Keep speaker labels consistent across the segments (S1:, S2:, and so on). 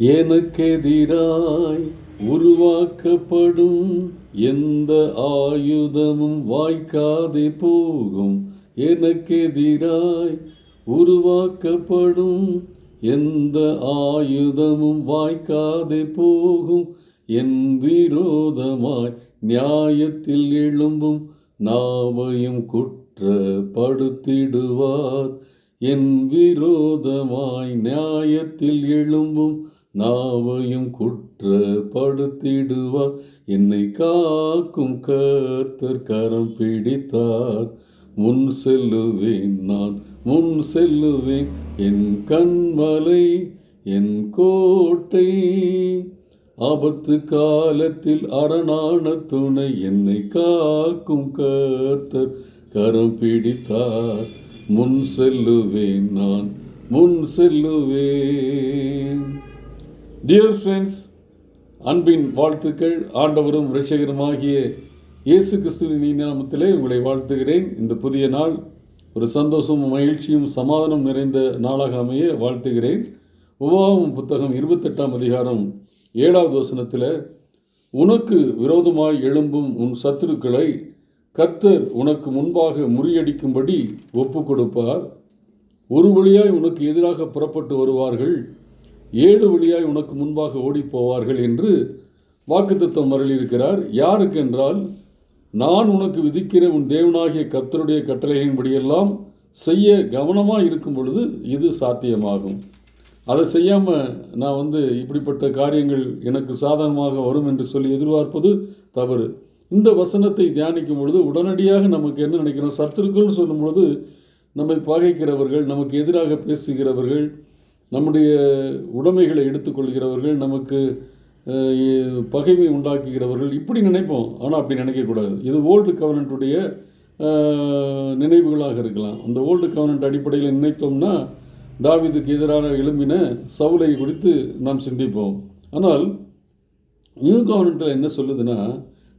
S1: எனக்கெதிராய் உருவாக்கப்படும் எந்த ஆயுதமும் வாய்க்காதே போகும். எனக்கெதிராய் உருவாக்கப்படும் எந்த ஆயுதமும் வாய்க்காதே போகும். என் விரோதமாய் நியாயத்தில் எழும்பும் நாவையும் குற்றப்படுத்திடுவார். என் விரோதமாய் நியாயத்தில் எழும்பும் நாவையும் குற்றப்படுத்திடுவார். என்னை காக்கும் கர்த்தர் கரம் பிடித்தார். முன் செல்லுவேன் நான் முன் செல்லுவேன். என் கண்மலை என் கோட்டை. ஆபத்து காலத்தில் அரணான துணை என்னை காக்கும் கர்த்தர் கரம் பிடித்தார். முன் செல்லுவேன் நான் முன் செல்லுவேன். டியர் ஃப்ரெண்ட்ஸ் அன்பின் வாழ்த்துக்கள். ஆண்டவரும் ரட்சகருமாகிய இயேசு கிறிஸ்துவின் நாமத்திலே உங்களை வாழ்த்துகிறேன். இந்த புதிய நாள் ஒரு சந்தோஷமும் மகிழ்ச்சியும் சமாதானம் நிறைந்த நாளாக அமைய வாழ்த்துகிறேன். உபாவம் புத்தகம் இருபத்தெட்டாம் அதிகாரம் ஏழாவது வசனத்தில் உனக்கு விரோதமாய் எழும்பும் உன் சத்துருக்களை கர்த்தர் உனக்கு முன்பாக முறியடிக்கும்படி ஒப்பு கொடுப்பார் ஒரு வழியாய் உனக்கு எதிராக புறப்பட்டு வருவார்கள். ஏழு வழியாய் உனக்கு முன்பாக ஓடிப் போவார்கள் என்று வாக்குத்தத்தம் மரளியிருக்கிறார் யாருக்கென்றால் நான் உனக்கு விதிக்கிற உன் தேவனாகிய கத்தருடைய கட்டளைகளின்படியெல்லாம் செய்ய கவனமாக இருக்கும் பொழுது இது சாத்தியமாகும். அதை செய்யாமல் நான் வந்து இப்படிப்பட்ட காரியங்கள் எனக்கு சாதகமாக வரும் என்று சொல்லி எதிர்பார்ப்பது தவறு. இந்த வசனத்தை தியானிக்கும் பொழுது உடனடியாக நமக்கு என்ன நினைக்கிறோம்? சத்துருக்கள்னு சொல்லும் பொழுது நம்மை பகைக்கிறவர்கள் நமக்கு எதிராக பேசுகிறவர்கள் நம்முடைய உடைமைகளை எடுத்துக்கொள்கிறவர்கள் நமக்கு பகைமை உண்டாக்குகிறவர்கள் இப்படி நினைப்போம். ஆனால் அப்படி நினைக்கக்கூடாது. இது ஓல்டு கவர்னண்ட்டுடைய நினைவுகளாக இருக்கலாம். அந்த ஓல்டு கவர்னண்ட் அடிப்படையில் நினைத்தோம்னா தாவிதுக்கு எதிரான எழும்பின சவுலை குறித்து நாம் சிந்திப்போம். ஆனால் நியூ கவர்னண்ட்டில் என்ன சொல்லுதுன்னா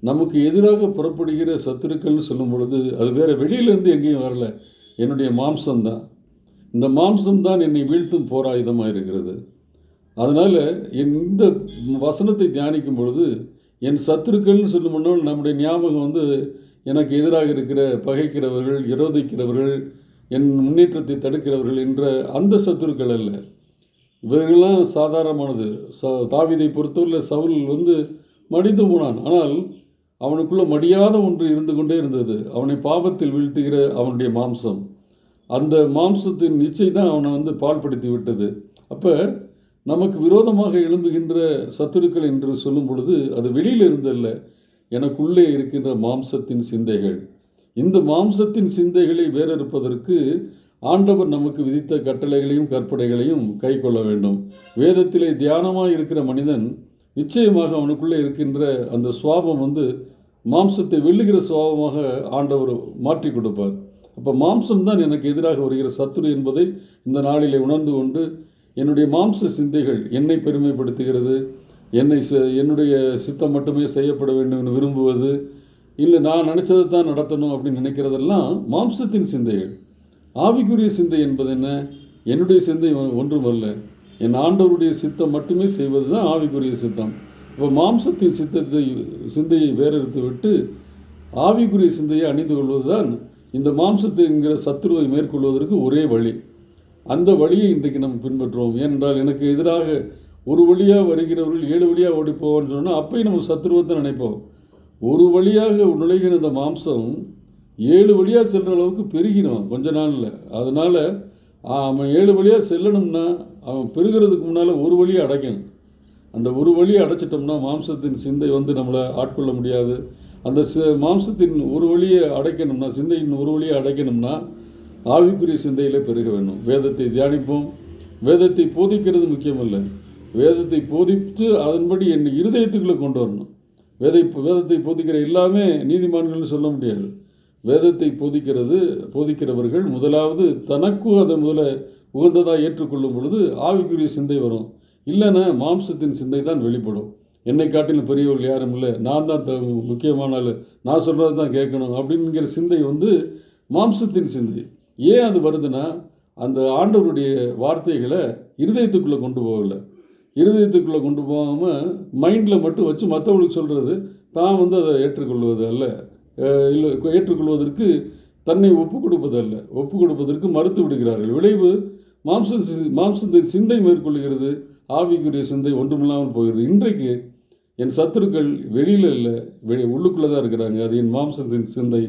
S1: நமக்கு எதிராக புறப்படுகிற சத்துருக்கள்னு சொல்லும் பொழுது அது வேறு வெளியிலேருந்து எங்கேயும் வரல. என்னுடைய மாம்சம்தான். இந்த மாம்சம்தான் என்னை வீழ்த்தும் போராயுதமாக இருக்கிறது அதனால் இந்த வசனத்தை தியானிக்கும் பொழுது என் சத்துருக்கள்னு சொல்லும் முன்னால் நம்முடைய ஞாபகம் வந்து எனக்கு எதிராக இருக்கிற பகைக்கிறவர்கள் விரோதிக்கிறவர்கள் என் முன்னேற்றத்தை தடுக்கிறவர்கள் என்ற அந்த சத்துருக்கள் அல்ல. இவர்கள்லாம் சாதாரணமானது. ச தாவிதை பொறுத்தவரையில் சவுல் வந்து மடிந்து போனான். ஆனால் அவனுக்குள்ள மடியாத ஒன்று இருந்து கொண்டே இருந்தது. அவனை பாவத்தில் வீழ்த்துகிற அவனுடைய மாம்சம். அந்த மாம்சத்தின் இச்சை தான் அவனை வந்து பால்படுத்தி விட்டது. அப்போ நமக்கு விரோதமாக எழும்புகின்ற சத்துருக்கள் என்று சொல்லும் பொழுது அது வெளியில் இருந்தல்ல எனக்குள்ளே இருக்கின்ற மாம்சத்தின் சிந்தைகள். இந்த மாம்சத்தின் சிந்தைகளை வேறறுப்பதற்கு ஆண்டவர் நமக்கு விதித்த கட்டளைகளையும் கற்பனைகளையும் கை கொள்ள வேண்டும். வேதத்திலே தியானமாக இருக்கிற மனிதன் நிச்சயமாக அவனுக்குள்ளே இருக்கின்ற அந்த சுவாபம் வந்து மாம்சத்தை வெல்லுகிற சுவாபமாக ஆண்டவர் மாற்றி கொடுப்பார். அப்போ மாம்சம் தான் எனக்கு எதிராக வருகிற சத்துரு என்பதை இந்த நாளிலே உணர்ந்து கொண்டு என்னுடைய மாம்ச சிந்தைகள் என்னை பெருமைப்படுத்துகிறது என்னை என்னுடைய சித்தம் மட்டுமே செய்யப்பட வேண்டும் என்று விரும்புவது இல்லை நான் நினச்சதை தான் நடத்தணும் அப்படின்னு நினைக்கிறதெல்லாம் மாம்சத்தின் சிந்தைகள். ஆவிக்குரிய சிந்தை என்பது என்ன? என்னுடைய சிந்தை ஒன்றும் அல்ல என் ஆண்டவருடைய சித்தம் மட்டுமே செய்வது தான் ஆவிக்குரிய சித்தம். இப்போ மாம்சத்தின் சித்தத்தை சிந்தையை வேறறுத்து விட்டு ஆவிக்குரிய சிந்தையை அணிந்து கொள்வது தான் இந்த மாம்சத்தை என்கிற சத்துருவை மேற்கொள்வதற்கு ஒரே வழி. அந்த வழியை இன்றைக்கு நம்ம பின்பற்றுவோம். ஏனென்றால் எனக்கு எதிராக ஒரு வழியாக வருகிறவர்கள் ஏழு வழியாக ஓடிப்போவோம்னு சொன்னால் அப்பயும் நம்ம சத்ருவத்தை நினைப்போம். ஒரு வழியாக நுழைகிற இந்த மாம்சம் ஏழு வழியாக செல்கிற அளவுக்கு பெருகினோம் கொஞ்ச நாளில். அதனால் அவன் ஏழு வழியாக செல்லணும்னா அவன் பெருகிறதுக்கு முன்னால் ஒரு வழியை அடைக்கணும். அந்த ஒரு வழியை அடைச்சிட்டோம்னா மாம்சத்தின் சிந்தை வந்து நம்மளை ஆட்கொள்ள முடியாது. அந்த மாம்சத்தின் ஒரு வழியை அடைக்கணும்னா சிந்தையின் ஒரு வழியை அடைக்கணும்னா ஆவிக்குரிய சிந்தையில் பெருக வேண்டும். வேதத்தை தியானிப்போம். வேதத்தை போதிக்கிறது முக்கியமல்ல. வேதத்தை போதித்து அதன்படி என் இருதயத்துக்குள்ளே கொண்டு வரணும். வேதை வேதத்தை போதிக்கிற எல்லாமே நீதிமான்கள்னு சொல்ல முடியாது. வேதத்தை போதிக்கிறது போதிக்கிறவர்கள் முதலாவது தனக்கும் அதை முதல்ல உகந்ததாக ஏற்றுக்கொள்ளும் பொழுது ஆவிக்குரிய சிந்தை வரும். இல்லைன்னா மாம்சத்தின் சிந்தை தான் வெளிப்படும். என்னை காட்டிலும் பெரியவர்கள் யாரும் இல்லை. நான் தான் த முக்கியமான ஆள். நான் சொல்கிறது தான் கேட்கணும் அப்படிங்கிற சிந்தை வந்து மாம்சத்தின் சிந்தை. ஏன் அது வருதுன்னா அந்த ஆண்டவருடைய வார்த்தைகளை இருதயத்துக்குள்ளே கொண்டு போகலை. இருதயத்துக்குள்ளே கொண்டு போகாமல் மைண்டில் மட்டும் வச்சு மற்றவங்களுக்கு சொல்கிறது தான் வந்து அதை ஏற்றுக்கொள்வது அல்ல. இல்லை ஏற்றுக்கொள்வதற்கு தன்னை ஒப்பு கொடுப்பதல்ல ஒப்பு கொடுப்பதற்கு மறுத்து விடுகிறார்கள். விளைவு மாம்ச மாம்சத்தின் சிந்தை மேற்கொள்கிறது ஆவிக்குரிய சிந்தை ஒன்றுமில்லாமல் போகிறது. இன்றைக்கு என் சத்துருக்கள் வெளியில் இல்லை. வெளி உள்ளுக்குள்ளே தான் இருக்கிறாங்க. அது என் மாம்சத்தின் சிந்தை.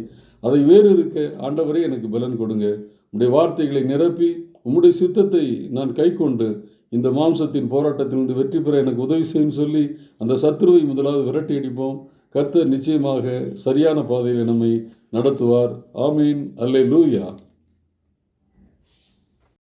S1: அதை வேறு இருக்க ஆண்டவரே எனக்கு பலன் கொடுங்க. உடைய வார்த்தைகளை நிரப்பி உம்முடைய சித்தத்தை நான் கைக்கொண்டு இந்த மாம்சத்தின் போராட்டத்திலிருந்து வெற்றி பெற எனக்கு உதவி செய்யும் சொல்லி அந்த சத்ருவை முதலாவது விரட்டி அடிப்போம். கர்த்தர் நிச்சயமாக சரியான பாதையில் நம்மை நடத்துவார். ஆமீன். அல்லே லூயா